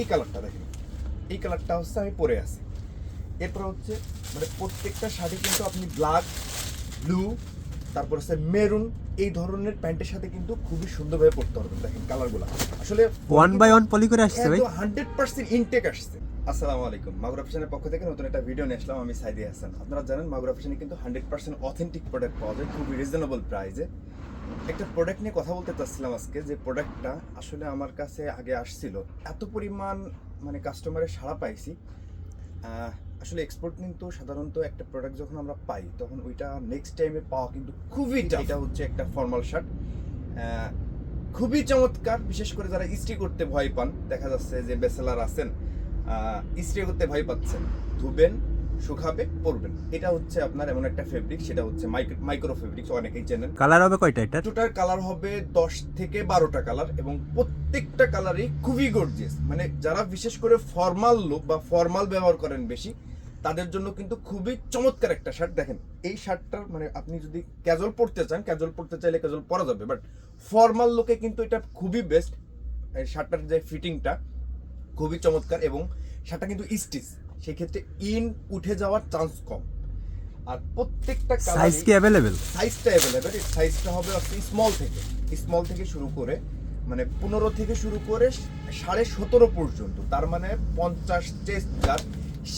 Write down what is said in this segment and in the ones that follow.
এই কালারটা দেখেন। এই কালারটা হচ্ছে আমি পরে আছি। এরপর হচ্ছে মানে প্রত্যেকটা শাড়ি কিন্তু আপনি ব্ল্যাক ব্লু তারপর হচ্ছে মেরুন এই ধরনের প্যান্টের সাথে কিন্তু খুবই সুন্দরভাবে পরতে পারবেন দেখেন কালারগুলো। আসলে ওয়ান বাই ওয়ান পলি করে আসছে ভাই। হান্ড্রেড পার্সেন্ট ইনটেক আসছে। আসসালামু আলাইকুম। মাগুরা ফ্যাশনের পক্ষ থেকে নতুন একটা ভিডিও নিয়ে আসলাম আমি সাইদি হাসান। আপনারা জানেন মাগুরা ফ্যাশনে কিন্তু হান্ড্রেড পার্সেন্ট অথেন্টিক প্রোডাক্ট পাওয়া যায় খুবই রিজনেবল প্রাইসে একটা প্রোডাক্ট নিয়ে কথা বলতে চাচ্ছিলাম আজকে, যে প্রোডাক্টটা আসলে আমার কাছে আগে আসছিল। এত পরিমাণ মানে কাস্টমারের সাড়া পাইছি। আসলে এক্সপোর্ট কিন্তু সাধারণত একটা প্রোডাক্ট যখন আমরা পাই, তখন ওইটা নেক্সট টাইমে পাওয়া কিন্তু খুবই এটা হচ্ছে একটা ফর্মাল শার্ট খুবই চমৎকার, বিশেষ করে যারা ইস্ত্রি করতে ভয় পান, দেখা যাচ্ছে যে বেসেলার আছেন ইস্ত্রি করতে ভয় পাচ্ছেন, ধুবেন শুকাবে পরবেন এটা হচ্ছে আপনার এমন একটা ফেব্রিক সেটা হচ্ছে মাইক্রো ফেব্রিক অনেকেই চেনেন। কালার হবে কয়টা এটা? দুটার কালার হবে দশ থেকে বারোটা কালার এবং প্রত্যেকটা কালারই খুবই গর্জিয়াস মানে যারা বিশেষ করে ফর্মাল লুক বা ফর্মাল ব্যবহার করেন বেশি তাদের জন্য কিন্তু খুবই চমৎকার একটা শার্ট দেখেন এই শার্টটার মানে আপনি যদি ক্যাজুয়াল পড়তে চান ক্যাজুয়াল পড়তে চাইলে ক্যাজুয়াল পরা যাবে বাট ফর্মাল লুকে কিন্তু এটা খুবই বেস্ট এই শার্টটার যে ফিটিংটা খুবই চমৎকার এবং শার্টটা কিন্তু স্টিচ সেক্ষেত্রে ইন উঠে যাওয়ার চান্স কম। আর প্রত্যেকটা সাইজ কি অ্যাভেলেবেল সাইজটা অ্যাভেলেবেল সাইজটা হবে হচ্ছে স্মল থেকে। স্মল থেকে শুরু করে মানে পনেরো থেকে শুরু করে সাড়ে সতেরো পর্যন্ত। তার মানে পঞ্চাশ চেস্ট যার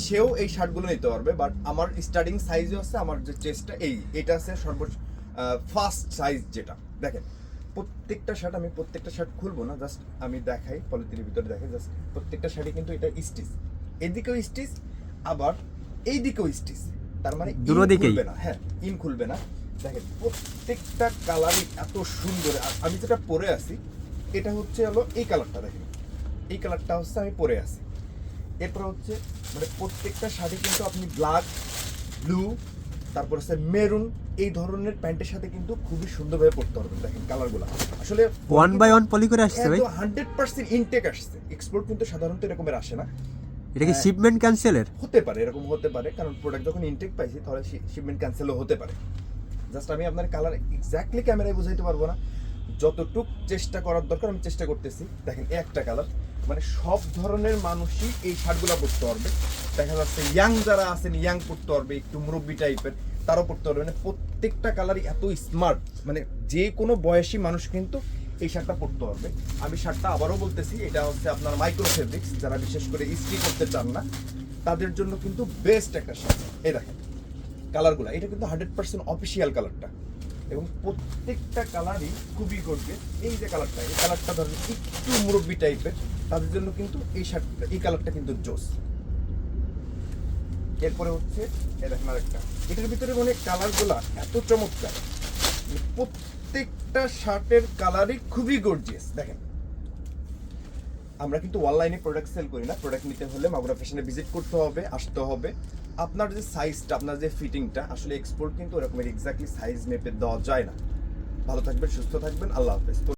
সেও এই শার্টগুলো নিতে পারবে। বাট আমার স্টার্টিং সাইজও আছে আমার যে চেস্টটা এই এটা আছে সর্বোচ্চ ফার্স্ট সাইজ যেটা। দেখেন প্রত্যেকটা শার্ট আমি প্রত্যেকটা শার্ট খুলবো না জাস্ট আমি দেখাই পলিথিনের ভিতরে দেখাই জাস্ট প্রত্যেকটা শার্টই কিন্তু এটা স্টিচ এদিকেও স্টিচ আবার এই দিকেও স্টিচ। তার মানে দুটো দিকেই? খুলবে না। হ্যাঁ ইন খুলবে না। দেখেন প্রত্যেকটা কালারই এত সুন্দর। আমি যেটা পরে আছি এটা হচ্ছে হলো এই কালারটা দেখেন। এই কালারটা হচ্ছে আমি পরে আছি। এরপর হচ্ছে মানে প্রত্যেকটা শাড়ি কিন্তু আপনি ব্ল্যাক ব্লু তারপর হচ্ছে মেরুন এই ধরনের প্যান্টের সাথে কিন্তু খুবই সুন্দরভাবে পরতে পারবেন দেখেন কালারগুলো আসলে ওয়ান বাই ওয়ান পলি করে আসছে ভাই। হান্ড্রেড পার্সেন্ট ইনটেক আসছে। এক্সপোর্ট কিন্তু সাধারণত এরকমের আসে না। এটা কি। শিপমেন্ট ক্যান্সেলের হতে পারে এরকম হতে পারে কারণ প্রোডাক্ট যখন ইনটেক পাইছি তাহলে শিপমেন্ট ক্যান্সেলও হতে পারে। জাস্ট আমি আপনার কালার এক্স্যাক্টলি ক্যামেরায় বুঝাইতে পারব না। যতটুক চেষ্টা করার দরকার আমি চেষ্টা করতেছি। দেখেন একটা কালার মানে সব ধরনের মানুষই এই শার্টগুলো পরতে পারবে। দেখা যাচ্ছে ইয়াং যারা আছেন ইয়াং পরতে পারবে একটু মুরব্বি টাইপের তারাও পরতে পারবে। মানে প্রত্যেকটা কালারই এত স্মার্ট মানে যে কোনো বয়সী মানুষ কিন্তু এই শার্টটা পরতে পারবে আমি শার্টটা আবারও বলতেছি, এটা হচ্ছে আপনার মাইক্রো ফেব্রিক্স যারা বিশেষ করে ইস্ত্রি করতে চান না, তাদের জন্য কিন্তু বেস্ট একটা শার্ট। এই দেখেন কালারগুলো এটা কিন্তু হান্ড্রেড পার্সেন্ট অফিসিয়াল কালারটা এবং প্রত্যেকটা কালারই খুবই গর্জে এই যে কালারটা এই কালারটা ধরেন একটু মুরব্বি টাইপের তাদের জন্য কিন্তু এই শার্টটা, এই কালারটা কিন্তু জোস। এরপরে হচ্ছে দেখেন আরেকটা। এটার ভিতরে মানে কালারগুলা এত চমৎকার। মানে প্রত্যেকটা শার্টের কালারই খুবই গর্জিয়াস দেখেন। আমরা কিন্তু অনলাইনে প্রোডাক্ট সেল করি না প্রোডাক্ট নিতে হলে মাগুরা ফ্যাশনে ভিজিট করতে হবে, আসতে হবে। আপনার যে সাইজটা আপনার যে ফিটিংটা আসলে এক্সপোর্ট কিন্তু ওরকমের এক্স্যাক্টলি সাইজ মেপে দেওয়া যায় না। ভালো থাকবেন, সুস্থ থাকবেন, আল্লাহ হাফেজ।